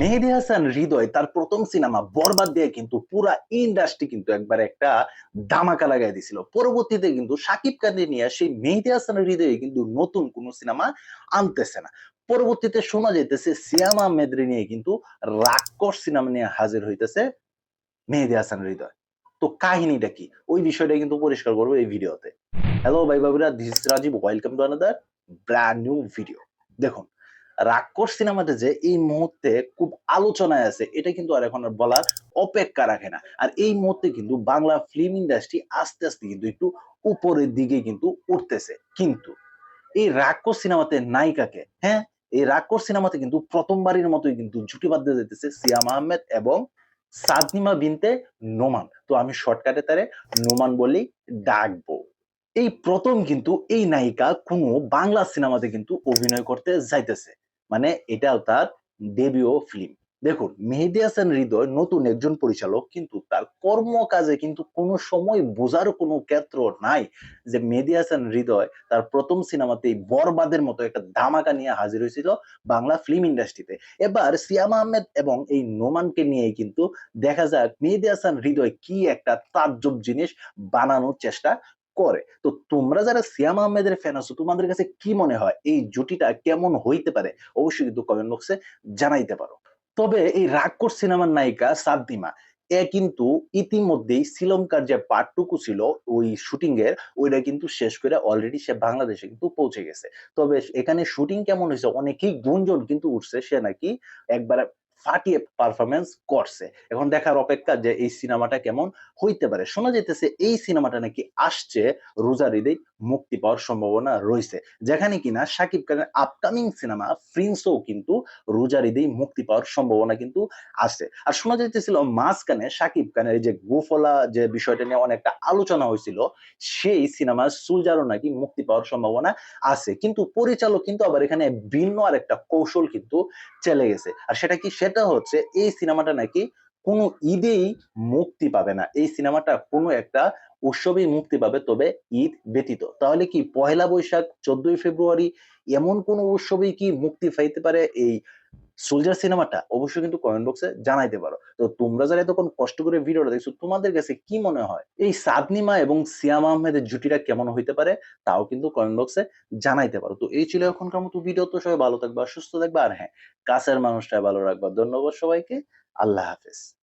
মেহেদি হাসান, হৃদয়, তার প্রথম সিনেমা বরবাদ দিয়ে কিন্তু পুরা ইন্ডাস্ট্রি কিন্তু একবার একটা ধামাকা লাগাই দিছিল। পরবর্তীতে কিন্তু সাকিব খানকে নিয়ে সেই মেহেদি হাসান হৃদয়ে কিন্তু নতুন কোন সিনেমা আনতেছে না। পরবর্তীতে শোনা যাইতেছে সিয়াম আহমেদ নিয়ে কিন্তু রাক্ষস সিনেমা নিয়ে হাজির হইতেছে মেহেদি হাসান হৃদয়। তো কাহিনীটা কি? ওই বিষয়টা কিন্তু পরিষ্কার করব এই ভিডিওতে। হ্যালো ভাই বাবুরা this Rajib welcome to another brand new video দেখুন রাক্ষস সিনেমাতে যে এই মুহূর্তে খুব আলোচনায় আছে, এটা কিন্তু আর এখন আর বলার অপেক্ষা রাখে না। আর এই মুহূর্তে কিন্তু বাংলা ফিল্ম ইন্ডাস্ট্রি আস্তে আস্তে কিন্তু একটু উপরের দিকে কিন্তু উঠতেছে। কিন্তু এই রাক্ষস সিনেমাতে নায়িকাকে হ্যাঁ? এই রাক্ষস সিনেমাতে কিন্তু প্রথমবারের মতোই কিন্তু জুটি বাঁধতে যেতেছে সিয়াম আহমেদ এবং সাদনিমা বিনতে নোমান। তো আমি শর্টকাটে তারে নোমান বলেই ডাকবো। এই প্রথম কিন্তু এই নায়িকা কোনো বাংলা সিনেমাতে কিন্তু অভিনয় করতে যাইতেছে। মানে এটাও তার ডেবিও ফিল্ম দেখুন, মেহেদি হাসান হৃদয় নতুন একজন পরিচালক, কিন্তু তার কর্মকাজে কিন্তু কোনো সময় বোঝার কোনো ক্ষেত্র নাই যে মেহেদি হাসান হৃদয় তার প্রথম সিনেমাতেই বরবাদের মতো একটা ধামাকা নিয়ে হাজির হয়েছিল বাংলা ফিল্ম ইন্ডাস্ট্রিতে এবার সিয়াম আহমেদ এবং এই নোমানকে নিয়ে কিন্তু দেখা যাক মেহেদি হাসান হৃদয় কি একটা তাজ্জব জিনিস বানানোর চেষ্টা করে। তো তোমরা যারা সিয়াম আহমেদের ফ্যান আছো, তোমাদের কাছে কি মনে হয়? এই জুটিটা কেমন হইতে পারে? অবশ্যই কিন্তু কমেন্ট বক্সে জানাইতে পারো। তবে এই রাক্ষস সিনেমার নায়িকা সাদ্দিমা, এ কিন্তু ইতিমধ্যেই শ্রীলঙ্কার যে পার্টটুকু ছিল ওই শুটিং এর, ওইটা কিন্তু শেষ করে অলরেডি সে বাংলাদেশে কিন্তু পৌঁছে গেছে। তবে এখানে শুটিং কেমন হয়েছে? অনেকেই গুঞ্জন কিন্তু উঠছে, সে নাকি একবার ফাটিয়ে পারফরমেন্স করছে। এখন দেখার অপেক্ষা যে এই সিনেমাটা কেমন হইতে পারে। শোনা যেতেছে এই সিনেমাটা নাকি আসছে রোজার ঈদে মুক্তি পাওয়ার সম্ভাবনা রয়েছে। যেখানে কিনা সাকিব খানের আপকামিং সিনেমা প্রিন্সও কিন্তু রোজার ঈদেই মুক্তি পাওয়ার সম্ভাবনা কিন্তু আছে। আর শোনা যাইতেছিল মাঝখানে সাকিব খানের এই যে গোফলা যে বিষয়টা নিয়ে অনেকটা আলোচনা হয়েছিল, সেই সিনেমা সুলজারও নাকি মুক্তি পাওয়ার সম্ভাবনা আছে। কিন্তু পরিচালক কিন্তু আবার এখানে ভিন্ন আর একটা কৌশল কিন্তু চলে গেছে। আর সেটা কি সেটা হচ্ছে এই সিনেমাটা নাকি কোনো ঈদেই মুক্তি পাবে না। এই সিনেমাটা কোনো একটা উৎসবেই মুক্তি পাবে তবে ঈদ ব্যতীত। তাহলে কি পহেলা বৈশাখ, চোদ্দই ফেব্রুয়ারি এমন কোনো উৎসবেই কি মুক্তি পাইতে পারে এই সোলজার সিনেমাটা অবশ্যই কিন্তু কমেন্ট বক্সে জানাইতে পারো। তো তোমরা যারা এতক্ষণ কষ্ট করে ভিডিওটা দেখছ, তোমাদের কাছে কি মনে হয়? এই সাদনিমা এবং সিয়াম আহমেদের জুটিটা কেমন হইতে পারে? তাও কিন্তু কমেন্ট বক্সে জানাইতে পারো। তো এই ছিল এখনকার মতো ভিডিও তো সবাই ভালো থাকবে, সুস্থ থাকবে। আর হ্যাঁ কাছের মানুষটা ভালো রাখবা। ধন্যবাদ সবাইকে। আল্লাহ হাফেজ।